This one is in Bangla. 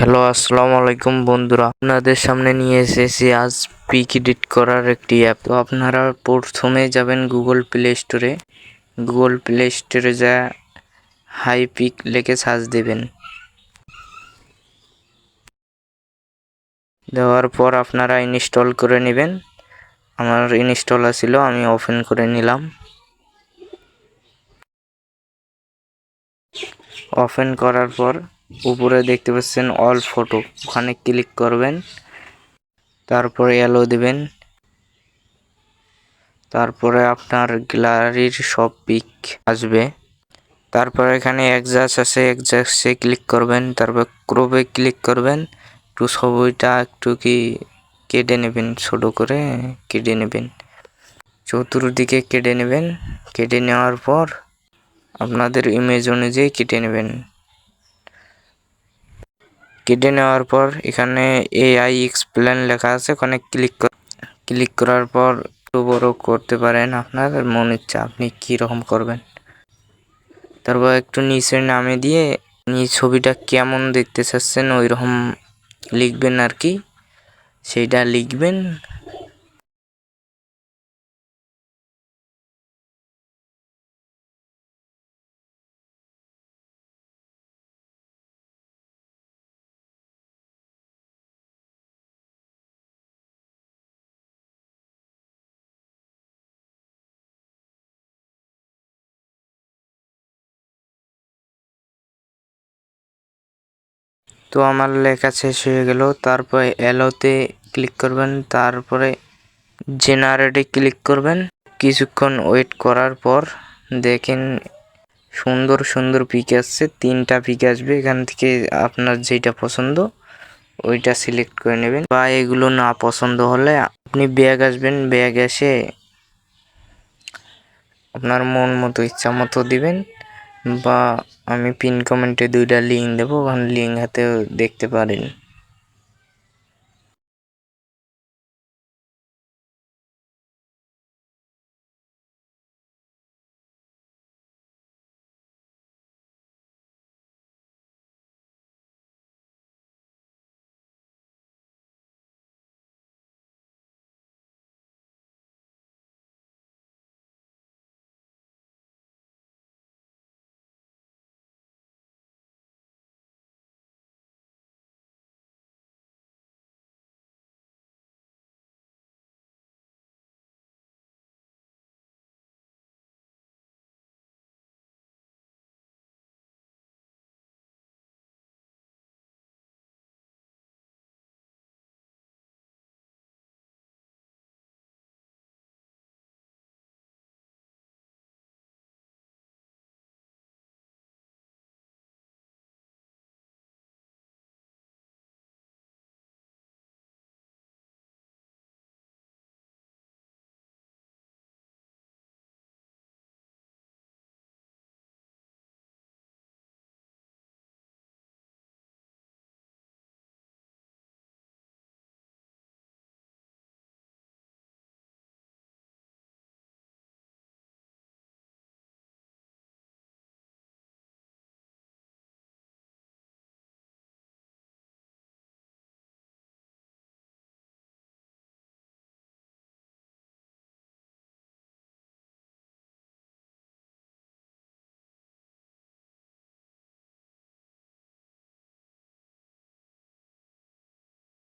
হ্যালো, আসসালামু আলাইকুম বন্ধুরা। আপনাদের সামনে নিয়ে এসেছি আজ পিক এডিট করার একটি অ্যাপ তো আপনারা প্রথমে যাবেন গুগল প্লে স্টোরে গুগল প্লে স্টোরে যা হাই পিক লিখে সার্চ দেবেন। দেওয়ার পর আপনারা ইনস্টল করে নেবেন। আমার ইনস্টল আছিল, আমি ওপেন করে নিলাম। ওপেন করার পর উপরে দেখতে পাচ্ছেন অল ফটো। ওখানে ক্লিক করবেন, তারপরে এলো দিবেন, তারপরে আপনার গ্যালারির সব পিক আসবে। তারপর এখানে একজাস আছে একজাসে ক্লিক করবেন, তারপর ক্রোবে ক্লিক করবেন। একটু ছবিটা একটু কি কেটে নেবেন, ছোট করে কেটে নেবেন। চতুর্দিকে কেটে নেবেন। কেটে নেওয়ার পর আপনাদের ইমেজ অনুযায়ী কেটে নেবেন। কেটে নেওয়ার পর এখানে এআই এক্সপ্লেন লেখা আছে। ওখানে ক্লিক ক্লিক করার পর একটু বড় করতে পারেন আপনার। মন ইচ্ছা, আপনি কীরকম করবেন। তারপর একটু নিচে নামে দিয়ে নিজ ছবিটা কেমন দেখতে চাচ্ছেন ওই রকম লিখবেন আর কি। সেইটা লিখবেন। তো আমার লেখা শেষ হয়ে গেল। তারপরে এলোতে ক্লিক করবেন, তারপরে জেনারেটে ক্লিক করবেন। কিছুক্ষণ ওয়েট করার পর দেখেন সুন্দর সুন্দর পিক আসছে, তিনটা পিক আসবে। এখান থেকে আপনার যেটা পছন্দ, ওইটা সিলেক্ট করে নেবেন। বা এগুলো না পছন্দ হলে আপনি ব্যাগ আসবেন, ব্যাগ এসে আপনার মন মতো ইচ্ছা মতো দিবেন। বা আমি পিন কমেন্টে দুইটা লিঙ্ক দেবো। ওখানে লিঙ্ক হাতেও দেখতে পারেন।